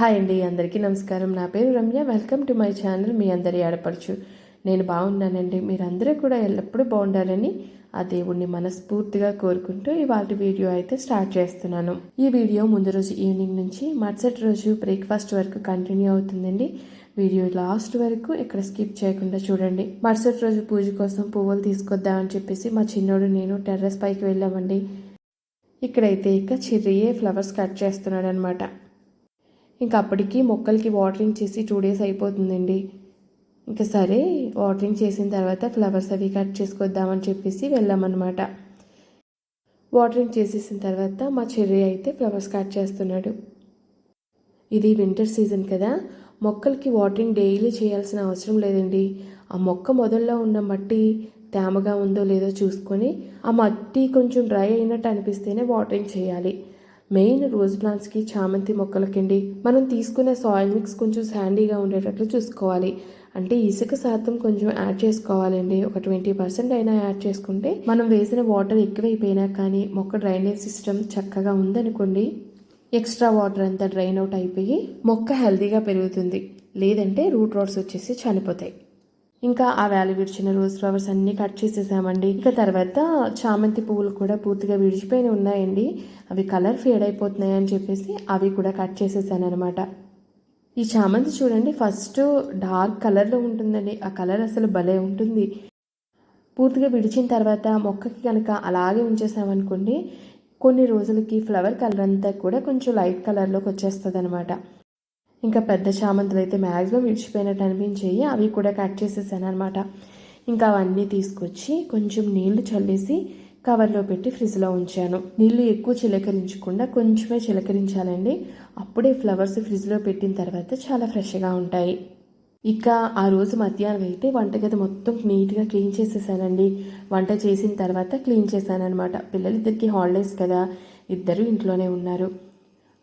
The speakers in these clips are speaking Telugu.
హాయ్ అండి అందరికీ నమస్కారం. నా పేరు Ramya. Welcome to my channel. మీ అందరి ఆడపడుచు నేను బాగున్నానండి. మీరందరూ కూడా ఎల్లప్పుడూ బాగుండాలని ఆ దేవుణ్ణి మనస్ఫూర్తిగా కోరుకుంటూ ఇవాళ వీడియో అయితే స్టార్ట్ చేస్తున్నాను. ఈ వీడియో ముందు రోజు ఈవినింగ్ నుంచి మరుసటి రోజు బ్రేక్ఫాస్ట్ వరకు కంటిన్యూ అవుతుందండి. వీడియో లాస్ట్ వరకు ఇక్కడ స్కిప్ చేయకుండా చూడండి. మరుసటి రోజు పూజ కోసం పువ్వులు తీసుకొద్దామని చెప్పేసి మా చిన్నోడు నేను టెర్రస్ పైకి వెళ్ళామండి. ఇక్కడైతే ఇక చిర్రియే ఫ్లవర్స్ కట్ చేస్తున్నాడు అనమాట ఇంకా అప్పటికి మొక్కలకి వాటరింగ్ చేసి టూ డేస్ అయిపోతుందండి. ఇంకా సరే వాటరింగ్ చేసిన తర్వాత ఫ్లవర్స్ అవి కట్ చేసుకొద్దామని చెప్పేసి వెళ్ళామన్నమాట. వాటరింగ్ చేసేసిన తర్వాత మా చెర్రీ అయితే ఫ్లవర్స్ కట్ చేస్తున్నాడు. ఇది వింటర్ సీజన్ కదా మొక్కలకి వాటరింగ్ డైలీ చేయాల్సిన అవసరం లేదండి. ఆ మొక్క మొదల్లో ఉన్న మట్టి తేమగా ఉందో లేదో చూసుకొని ఆ మట్టి కొంచెం డ్రై అయినట్టు అనిపిస్తేనే వాటరింగ్ చేయాలి. మెయిన్ రోజ్ ప్లాంట్స్కి చామంతి మొక్కలకండి మనం తీసుకునే సాయిల్ మిక్స్ కొంచెం శాండీగా ఉండేటట్లు చూసుకోవాలి. అంటే ఇసుక శాతం కొంచెం యాడ్ చేసుకోవాలండి. ఒక ట్వంటీ పర్సెంట్ అయినా యాడ్ చేసుకుంటే మనం వేసిన వాటర్ ఎక్కువైపోయినా కానీ మొక్క డ్రైనేజ్ సిస్టమ్ చక్కగా ఉందనుకోండి ఎక్స్ట్రా వాటర్ అంతా డ్రైన్ అవుట్ అయిపోయి మొక్క హెల్తీగా పెరుగుతుంది. లేదంటే రూట్ రోడ్స్ వచ్చేసి చనిపోతాయి. ఇంకా ఆ వ్యాలీ విడిచిన రోజ్ ఫ్లవర్స్ అన్నీ కట్ చేసేసామండి. ఇంకా తర్వాత చామంతి పువ్వులు కూడా పూర్తిగా విడిచిపోయిన ఉన్నాయండి. అవి కలర్ ఫేడ్ అయిపోతున్నాయి అని చెప్పేసి అవి కూడా కట్ చేసేసాను అనమాట ఈ చామంతి చూడండి ఫస్ట్ డార్క్ కలర్లో ఉంటుందండి. ఆ కలర్ అసలు భలే ఉంటుంది. పూర్తిగా విడిచిన తర్వాత మొక్కకి కనుక అలాగే ఉంచేసామనుకోండి కొన్ని రోజులకి ఫ్లవర్ కలర్ అంతా కూడా కొంచెం లైట్ కలర్లోకి వచ్చేస్తుంది అనమాట ఇంకా పెద్ద చామంతులు అయితే మ్యాక్సిమం విడిచిపోయినట్టు అనిపించేయి. అవి కూడా కట్ చేసేసాను అనమాట ఇంకా అవన్నీ తీసుకొచ్చి కొంచెం నీళ్ళు చల్లేసి కవర్లో పెట్టి ఫ్రిడ్జ్లో ఉంచాను. నీళ్ళు ఎక్కువ చిలకరించకుండా కొంచెమే చిలకరించాలండి. అప్పుడే ఫ్లవర్స్ ఫ్రిడ్జ్లో పెట్టిన తర్వాత చాలా ఫ్రెష్గా ఉంటాయి. ఇక ఆ రోజు మధ్యాహ్నం అయితే వంటగది మొత్తం నీట్గా క్లీన్ చేసేసానండి. వంట చేసిన తర్వాత క్లీన్ చేశాను అనమాట పిల్లలిద్దరికి హాలిడేస్ కదా. ఇద్దరు ఇంట్లోనే ఉన్నారు.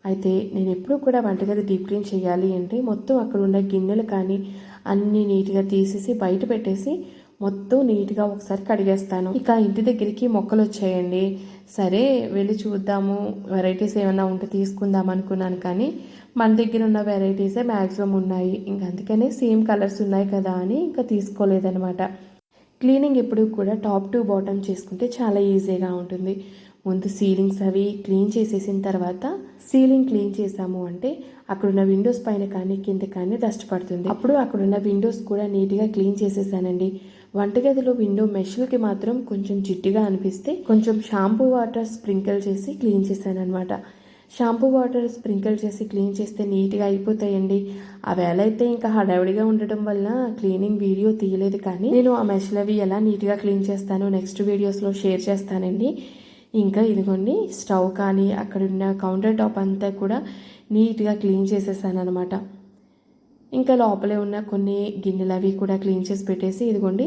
అయితే నేను ఎప్పుడూ కూడా వంటగది డీప్ క్లీన్ చేయాలి అంటే మొత్తం అక్కడ ఉన్న గిన్నెలు కానీ అన్నీ నీట్గా తీసేసి బయట పెట్టేసి మొత్తం నీట్గా ఒకసారి కడిగేస్తాను. ఇక ఇంటి దగ్గరికి మొక్కలు వచ్చాయండి. సరే వెళ్ళి చూద్దాము. వెరైటీస్ ఏమైనా ఉంటే తీసుకుందాం అనుకున్నాను కానీ మన దగ్గర ఉన్న వెరైటీసే మ్యాక్సిమం ఉన్నాయి. ఇంక అందుకనే సేమ్ కలర్స్ ఉన్నాయి కదా అని ఇంకా తీసుకోలేదనమాట క్లీనింగ్ ఎప్పుడు కూడా టాప్ టు బాటమ్ చేసుకుంటే చాలా ఈజీగా ఉంటుంది. ముందు సీలింగ్స్ అవి క్లీన్ చేసేసిన తర్వాత సీలింగ్ క్లీన్ చేసాము అంటే అక్కడున్న విండోస్ పైన కానీ కింద కానీ డస్ట్ పడుతుంది. అప్పుడు అక్కడున్న విండోస్ కూడా నీట్గా క్లీన్ చేసేసానండి. వంటగదిలో విండో మెషులకి మాత్రం కొంచెం జిడ్డుగా అనిపిస్తే కొంచెం షాంపూ వాటర్ స్ప్రింకిల్ చేసి క్లీన్ చేశాను అనమాట షాంపూ వాటర్ స్ప్రింకిల్ చేసి క్లీన్ చేస్తే నీట్గా అయిపోతాయండి. ఆ వేళ అయితే ఇంకా హడావిడిగా ఉండటం వల్ల క్లీనింగ్ వీడియో తీయలేదు కానీ నేను ఆ మెషలవి ఎలా నీట్గా క్లీన్ చేస్తాను నెక్స్ట్ వీడియోస్లో షేర్ చేస్తానండి. ఇంకా ఇదిగోండి స్టవ్ కానీ అక్కడున్న కౌంటర్ టాప్ అంతా కూడా నీట్గా క్లీన్ చేసేసాను అనమాట ఇంకా లోపలే ఉన్న కొన్ని గిన్నెలు అవి కూడా క్లీన్ చేసి పెట్టేసి ఇదిగోండి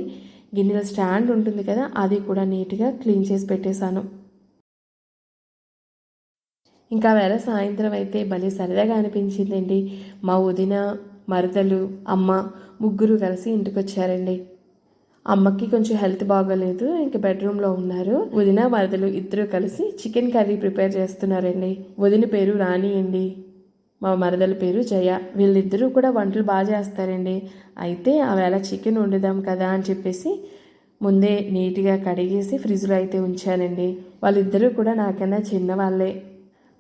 గిన్నెల స్టాండ్ ఉంటుంది కదా అది కూడా నీట్గా క్లీన్ చేసి పెట్టేశాను. ఇంకా వేళ సాయంత్రం అయితే భలే సరదాగా అనిపించిందండి. మా వదిన మరదలు అమ్మ ముగ్గురు కలిసి ఇంటికి వచ్చారండి అమ్మకి కొంచెం హెల్త్ బాగోలేదు ఇంక బెడ్రూమ్లో ఉన్నారు. వదిన మరదలు ఇద్దరు కలిసి చికెన్ కర్రీ ప్రిపేర్ చేస్తున్నారండి. వదిన పేరు రాణి అండి. మా మరదల పేరు జయ. వీళ్ళిద్దరూ కూడా వంటలు బాగా చేస్తారండి. అయితే ఆవేళ చికెన్ వండుదాం కదా అని చెప్పేసి ముందే నీట్గా కడిగేసి ఫ్రిడ్జ్లో అయితే ఉంచానండి. వాళ్ళిద్దరూ కూడా నాకన్నా చిన్నవాళ్ళే.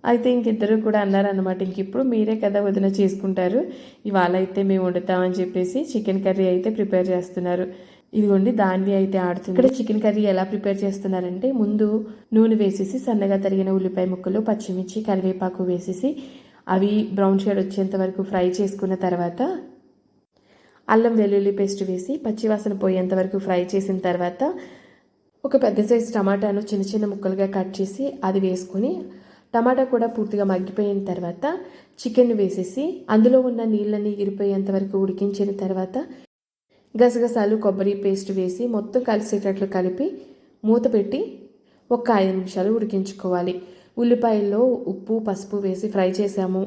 అయితే ఇంకిద్దరు కూడా అన్నారనమాట ఇంక ఇప్పుడు మీరే కదా వదిన చేసుకుంటారు. ఇవాళ అయితే మేము వండుతామని చెప్పేసి చికెన్ కర్రీ అయితే ప్రిపేర్ చేస్తున్నారు. ఇదిగోండి దాన్ని అయితే ఆడుతుంది. ఇక్కడ చికెన్ కర్రీ ఎలా ప్రిపేర్ చేస్తున్నారంటే ముందు నూనె వేసేసి సన్నగా తరిగిన ఉల్లిపాయ ముక్కలు పచ్చిమిర్చి కరివేపాకు వేసేసి అవి బ్రౌన్ షేడ్ వచ్చేంత వరకు ఫ్రై చేసుకున్న తర్వాత అల్లం వెల్లుల్లి పేస్ట్ వేసి పచ్చివాసన పోయేంత వరకు ఫ్రై చేసిన తర్వాత ఒక పెద్ద సైజు టమాటాను చిన్న చిన్న ముక్కలుగా కట్ చేసి అది వేసుకొని టమాటా కూడా పూర్తిగా మగ్గిపోయిన తర్వాత చికెన్ వేసేసి అందులో ఉన్న నీళ్ళని ఇరిపోయేంత వరకు ఉడికించిన తర్వాత గసగసాలు కొబ్బరి పేస్ట్ వేసి మొత్తం కలిసేటట్లు కలిపి మూత పెట్టి ఒక ఐదు నిమిషాలు ఉడికించుకోవాలి. ఉల్లిపాయల్లో ఉప్పు పసుపు వేసి ఫ్రై చేసాము.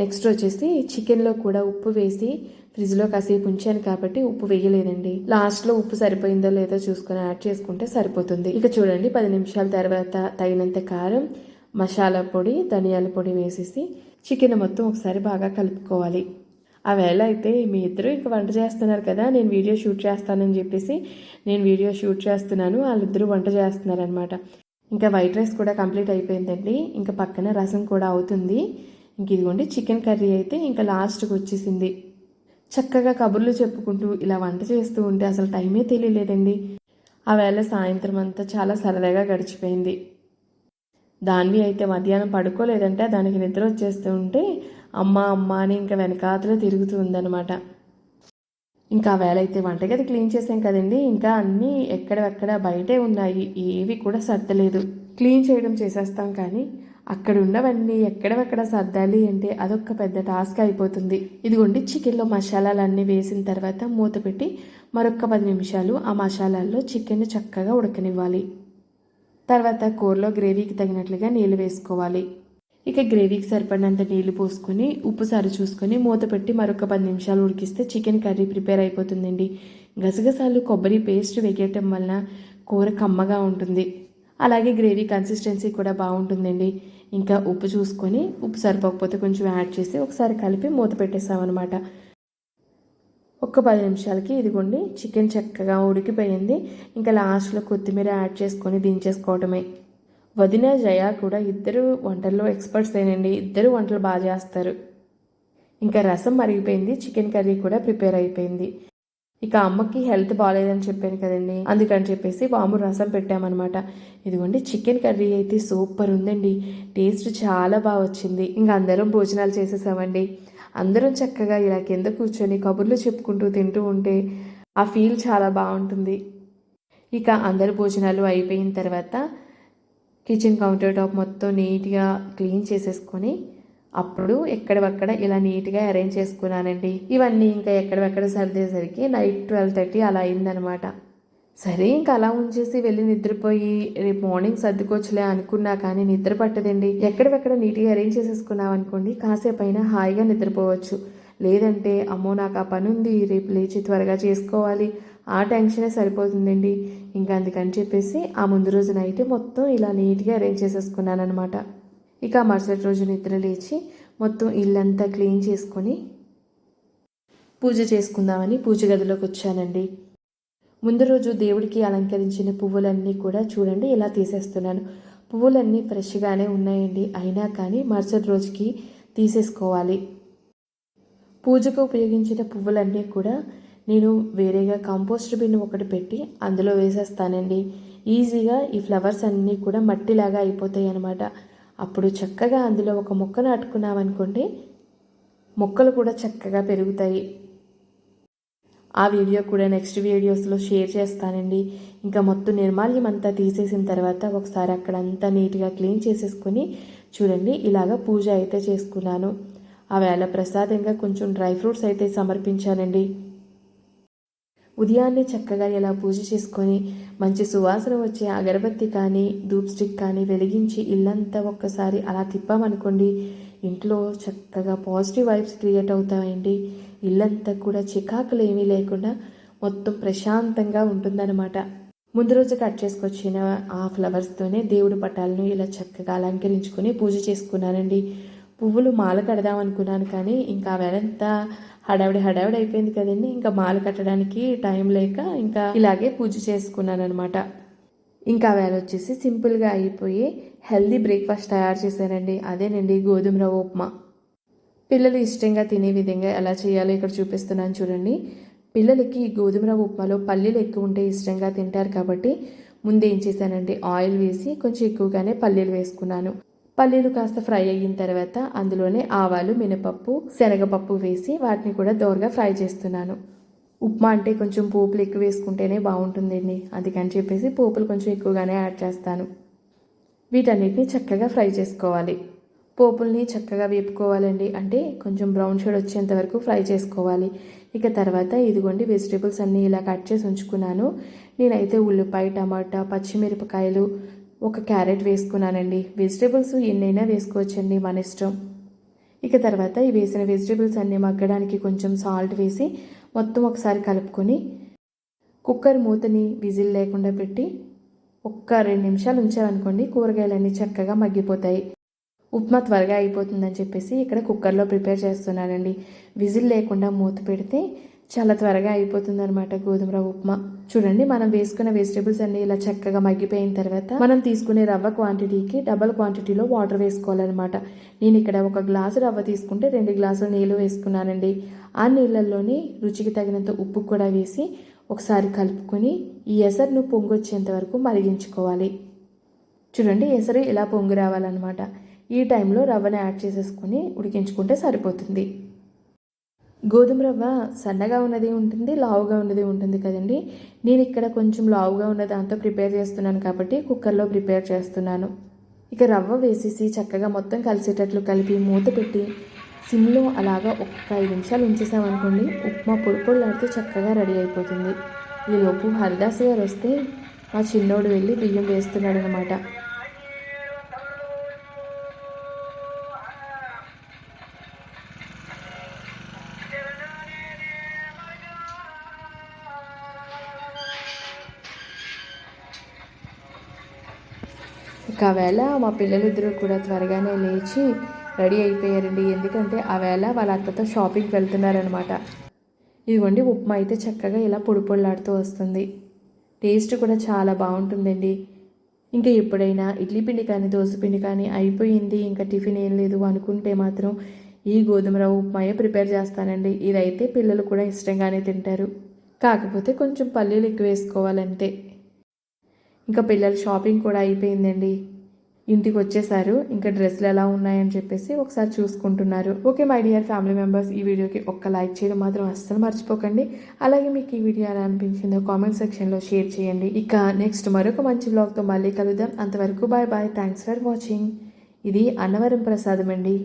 నెక్స్ట్ వచ్చేసి చికెన్లో కూడా ఉప్పు వేసి ఫ్రిడ్జ్లో కాసేపు ఉంచాను కాబట్టి ఉప్పు వేయలేదండి. లాస్ట్లో ఉప్పు సరిపోయిందో లేదో చూసుకొని యాడ్ చేసుకుంటే సరిపోతుంది. ఇక చూడండి పది నిమిషాల తర్వాత తగినంత కారం మసాలా పొడి ధనియాల పొడి వేసేసి చికెన్ మొత్తం ఒకసారి బాగా కలుపుకోవాలి. ఆ వేళ అయితే మీ ఇద్దరు ఇంకా వంట చేస్తున్నారు కదా నేను వీడియో షూట్ చేస్తానని చెప్పేసి నేను వీడియో షూట్ చేస్తున్నాను వాళ్ళిద్దరూ వంట చేస్తున్నారనమాట ఇంకా వైట్ రైస్ కూడా కంప్లీట్ అయిపోయిందండి. ఇంకా పక్కన రసం కూడా అవుతుంది. ఇంక ఇదిగోండి చికెన్ కర్రీ అయితే ఇంకా లాస్ట్కి వచ్చేసింది. చక్కగా కబుర్లు చెప్పుకుంటూ ఇలా వంట చేస్తూ ఉంటే అసలు టైమే తెలియలేదండి. ఆ వేళ సాయంత్రం అంతా చాలా సరదాగా గడిచిపోయింది. దాన్వి అయితే మధ్యాహ్నం పడుకోలేదంటే దానికి నిద్ర వచ్చేస్తూ ఉంటే అమ్మ అమ్మ అని ఇంకా వెనకాతలో తిరుగుతూ ఉందన్నమాట. ఇంకా ఆ వేళ అయితే వంటగది క్లీన్ చేసాం కదండి. ఇంకా అన్నీ ఎక్కడెక్కడ బయటే ఉన్నాయి. ఏవి కూడా సర్దలేదు. క్లీన్ చేయడం చేసేస్తాం కానీ అక్కడ ఉన్నవన్నీ ఎక్కడెక్కడ సర్దాలి అంటే అదొక పెద్ద టాస్క్ అయిపోతుంది. ఇదిగోండి చికెన్లో మసాలాలన్నీ వేసిన తర్వాత మూత పెట్టి మరొక పది నిమిషాలు ఆ మసాలాల్లో చికెన్ చక్కగా ఉడకనివ్వాలి. తర్వాత కూరలో గ్రేవీకి తగినట్లుగా నీళ్ళు వేసుకోవాలి. ఇక గ్రేవీకి సరిపడినంత నీళ్ళు పోసుకొని ఉప్పు సరి చూసుకొని మూత పెట్టి మరొక పది నిమిషాలు ఉడికిస్తే చికెన్ కర్రీ ప్రిపేర్ అయిపోతుందండి. గసగసాలు కొబ్బరి పేస్ట్ వేయటం వలన కూర కమ్మగా ఉంటుంది. అలాగే గ్రేవీ కన్సిస్టెన్సీ కూడా బాగుంటుందండి. ఇంకా ఉప్పు చూసుకొని ఉప్పు సరిపోకపోతే కొంచెం యాడ్ చేసి ఒకసారి కలిపి మూత పెట్టేసామన్నమాట. ఒక పది నిమిషాలకి ఇదిగోండి చికెన్ చక్కగా ఉడికిపోయింది. ఇంకా లాస్ట్లో కొత్తిమీర యాడ్ చేసుకొని దించేసుకోవటమే. వదిన జయ కూడా ఇద్దరు వంటల్లో ఎక్స్పర్ట్స్ ఏనండి ఇద్దరు వంటలు బాగా చేస్తారు. ఇంకా రసం మరిగిపోయింది. చికెన్ కర్రీ కూడా ప్రిపేర్ అయిపోయింది. ఇక అమ్మకి హెల్త్ బాగాలేదని చెప్పాను కదండి. అందుకని చెప్పేసి వాము రసం పెట్టామన్నమాట. ఇదిగోండి చికెన్ కర్రీ అయితే సూపర్ ఉందండి. టేస్ట్ చాలా బాగా వచ్చింది. ఇంకా అందరం భోజనాలు చేసేసామండి. అందరం చక్కగా ఇలా కింద కూర్చొని కబుర్లు చెప్పుకుంటూ తింటూ ఉంటే ఆ ఫీల్ చాలా బాగుంటుంది. ఇక అందరి భోజనాలు అయిపోయిన తర్వాత కిచెన్ కౌంటర్ టాప్ మొత్తం నీట్గా క్లీన్ చేసేసుకొని అప్పుడు ఎక్కడవక్కడ ఇలా నీట్గా అరేంజ్ చేసుకున్నానండి. ఇవన్నీ ఇంకా ఎక్కడెక్కడ సర్దేసరికి నైట్ ట్వెల్వ్ థర్టీ అలా అయిందనమాట. సరే ఇంకా అలా ఉంచేసి వెళ్ళి నిద్రపోయి రేపు మార్నింగ్ సర్దుకోవచ్చులే అనుకున్నా కానీ నిద్ర పట్టదండి. ఎక్కడెక్కడ నీట్గా అరేంజ్ చేసేసుకున్నాం అనుకోండి కాసేపు అయినా హాయిగా నిద్రపోవచ్చు. లేదంటే అమ్మో నాకు ఆ పని ఉంది రేపు లేచి త్వరగా చేసుకోవాలి ఆ టెన్షనే సరిపోతుందండి. ఇంకా అందుకని చెప్పేసి ఆ ముందు రోజు నైట్ మొత్తం ఇలా నీట్గా అరేంజ్ చేసేసుకున్నాను అనమాట ఇక మరుసటి రోజు నిద్ర లేచి మొత్తం ఇల్లంతా క్లీన్ చేసుకొని పూజ చేసుకుందామని పూజ గదిలోకి వచ్చానండి. ముందు రోజు దేవుడికి అలంకరించిన పువ్వులన్నీ కూడా చూడండి ఇలా తీసేస్తున్నాను. పువ్వులన్నీ ఫ్రెష్గానే ఉన్నాయండి. అయినా కానీ మరుసటి రోజుకి తీసేసుకోవాలి. పూజకు ఉపయోగించిన పువ్వులన్నీ కూడా నేను వేరేగా కంపోస్ట్ బిన్ ఒకటి పెట్టి అందులో వేసేస్తానండి. ఈజీగా ఈ ఫ్లవర్స్ అన్నీ కూడా మట్టిలాగా అయిపోతాయి అన్నమాట అప్పుడు చక్కగా అందులో ఒక మొక్క నాటుకున్నామనుకోండి మొక్కలు కూడా చక్కగా పెరుగుతాయి. ఆ వీడియో కూడా నెక్స్ట్ వీడియోస్లో షేర్ చేస్తానండి. ఇంకా మొత్తం నిర్మాల్యం అంతా తీసేసిన తర్వాత ఒకసారి అక్కడ అంతా నీట్గా క్లీన్ చేసేసుకొని చూడండి ఇలాగ పూజ అయితే చేసుకున్నాను. ఆ వేళ ప్రసాదంగా కొంచెం డ్రై ఫ్రూట్స్ అయితే సమర్పించానండి. ఉదయాన్నే చక్కగా ఇలా పూజ చేసుకొని మంచి సువాసన వచ్చే అగరబత్తి కానీ ధూప్ స్టిక్ కానీ వెలిగించి ఇల్లంతా ఒక్కసారి అలా తిప్పామనుకోండి ఇంట్లో చక్కగా పాజిటివ్ వైబ్స్ క్రియేట్ అవుతాయండి. ఇల్లంతా కూడా చికాకులు ఏమీ లేకుండా మొత్తం ప్రశాంతంగా ఉంటుందన్నమాట. ముందు రోజు కట్ చేసుకొచ్చిన ఆ ఫ్లవర్స్తోనే దేవుడి పటాలను ఇలా చక్కగా అలంకరించుకొని పూజ చేసుకున్నానండి. పువ్వులు మాల కడదాం అనుకున్నాను కానీ ఇంకా వేళంతా హడావిడి హడావిడి అయిపోయింది కదండి. ఇంకా మాల కట్టడానికి టైం లేక ఇంకా ఇలాగే పూజ చేసుకున్నాను అనమాట ఇంకా వేళ వచ్చేసి సింపుల్గా అయిపోయి హెల్దీ బ్రేక్ఫాస్ట్ తయారు చేశానండి అదేనండి గోధుమ రవ్వ ఉప్మా. పిల్లలు ఇష్టంగా తినే విధంగా ఎలా చేయాలో ఇక్కడ చూపిస్తున్నాను చూడండి. పిల్లలకి గోధుమ రవ్వ ఉప్మాలో పల్లీలు ఎక్కువ ఉంటే ఇష్టంగా తింటారు కాబట్టి ముందు ఏం చేశానంటే ఆయిల్ వేసి కొంచెం ఎక్కువగానే పల్లీలు వేసుకున్నాను. పల్లీలు కాస్త ఫ్రై అయిన తర్వాత అందులోనే ఆవాలు మినపప్పు శనగపప్పు వేసి వాటిని కూడా దోరగా ఫ్రై చేస్తున్నాను. ఉప్మా అంటే కొంచెం పోపులు ఎక్కువ వేసుకుంటేనే బాగుంటుందండి. అందుకని చెప్పేసి పోపులు కొంచెం ఎక్కువగానే యాడ్ చేస్తాను. వీటన్నిటిని చక్కగా ఫ్రై చేసుకోవాలి. పోపుల్ని చక్కగా వేపుకోవాలండి. అంటే కొంచెం బ్రౌన్ షేడ్ వచ్చేంత వరకు ఫ్రై చేసుకోవాలి. ఇక తర్వాత ఇదిగోండి వెజిటేబుల్స్ అన్నీ ఇలా కట్ చేసి ఉంచుకున్నాను. నేనైతే ఉల్లిపాయ టమాటా పచ్చిమిరపకాయలు ఒక క్యారెట్ వేసుకున్నానండి. వెజిటేబుల్స్ ఎన్నైనా వేసుకోవచ్చండి మన ఇష్టం. ఇక తర్వాత ఈ వేసిన వెజిటేబుల్స్ అన్నీ మగ్గడానికి కొంచెం సాల్ట్ వేసి మొత్తం ఒకసారి కలుపుకొని కుక్కర్ మూతని విజిల్ లేకుండా పెట్టి ఒక్క రెండు నిమిషాలు ఉంచారనుకోండి కూరగాయలన్నీ చక్కగా మగ్గిపోతాయి. ఉప్మా త్వరగా అయిపోతుందని చెప్పేసి ఇక్కడ కుక్కర్లో ప్రిపేర్ చేస్తున్నానండి. విజిల్ లేకుండా మూత పెడితే చాలా త్వరగా అయిపోతుంది అనమాట గోధుమ రవ్వ ఉప్మా. చూడండి మనం వేసుకున్న వెజిటేబుల్స్ అన్ని ఇలా చక్కగా మగ్గిపోయిన తర్వాత మనం తీసుకునే రవ్వ క్వాంటిటీకి డబల్ క్వాంటిటీలో వాటర్ వేసుకోవాలన్నమాట. నేను ఇక్కడ ఒక గ్లాసు రవ్వ తీసుకుంటే రెండు గ్లాసులు నీళ్ళు వేసుకున్నానండి. ఆ నీళ్ళల్లోనే రుచికి తగినంత ఉప్పు కూడా వేసి ఒకసారి కలుపుకొని ఈ ఎసరును పొంగొచ్చేంత వరకు మరిగించుకోవాలి. చూడండి ఎసరు ఇలా పొంగి రావాలన్నమాట. ఈ టైంలో రవ్వను యాడ్ చేసేసుకొని ఉడికించుకుంటే సరిపోతుంది. గోధుమ రవ్వ సన్నగా ఉన్నది ఉంటుంది లావుగా ఉన్నది ఉంటుంది కదండి. నేను ఇక్కడ కొంచెం లావుగా ఉన్న దాంతో ప్రిపేర్ చేస్తున్నాను కాబట్టి కుక్కర్లో ప్రిపేర్ చేస్తున్నాను. ఇక రవ్వ వేసేసి చక్కగా మొత్తం కలిసేటట్లు కలిపి మూత పెట్టి సిమ్లో అలాగా ఒక్క ఐదు నిమిషాలు ఉంచేసామనుకోండి ఉప్మా పొడి పొడిలాడితే చక్కగా రెడీ అయిపోతుంది. ఈలోపు హరిదాస్ గారు వస్తే మా చిన్నోడు వెళ్ళి బియ్యం వేస్తున్నాడు ఆ వేళ మా పిల్లలిద్దరూ కూడా త్వరగానే లేచి రెడీ అయిపోయారండి. ఎందుకంటే ఆ వేళ వాళ్ళ అత్తతో షాపింగ్కి వెళ్తున్నారనమాట ఇదిగోండి ఉప్మా అయితే చక్కగా ఇలా పొడి పొడిలాడుతూ వస్తుంది. టేస్ట్ కూడా చాలా బాగుంటుందండి. ఇంకా ఎప్పుడైనా ఇడ్లీ పిండి కానీ దోశ పిండి కానీ అయిపోయింది ఇంకా టిఫిన్ ఏం లేదు అనుకుంటే మాత్రం ఈ గోధుమ రవ్వ ఉప్మాయే ప్రిపేర్ చేస్తానండి. ఇదైతే పిల్లలు కూడా ఇష్టంగానే తింటారు. కాకపోతే కొంచెం పల్లీలు ఎక్కువ వేసుకోవాలంతే. ఇంకా పిల్లల షాపింగ్ కూడా అయిపోయిందండి. ఇంటికి వచ్చేసారు ఇంకా డ్రెస్సులు ఎలా ఉన్నాయని చెప్పేసి ఒకసారి చూసుకుంటున్నారు. Okay my dear family members ఈ వీడియోకి ఒక్క లైక్ చేయడం మాత్రం అస్సలు మర్చిపోకండి. అలాగే మీకు ఈ వీడియో ఎలా అనిపించిందో కామెంట్ సెక్షన్లో షేర్ చేయండి. ఇక నెక్స్ట్ మరొక మంచి బ్లాగ్తో మళ్ళీ కలుద్దాం. అంతవరకు bye bye. Thanks for watching. ఇది అన్నవరం ప్రసాదం అండి.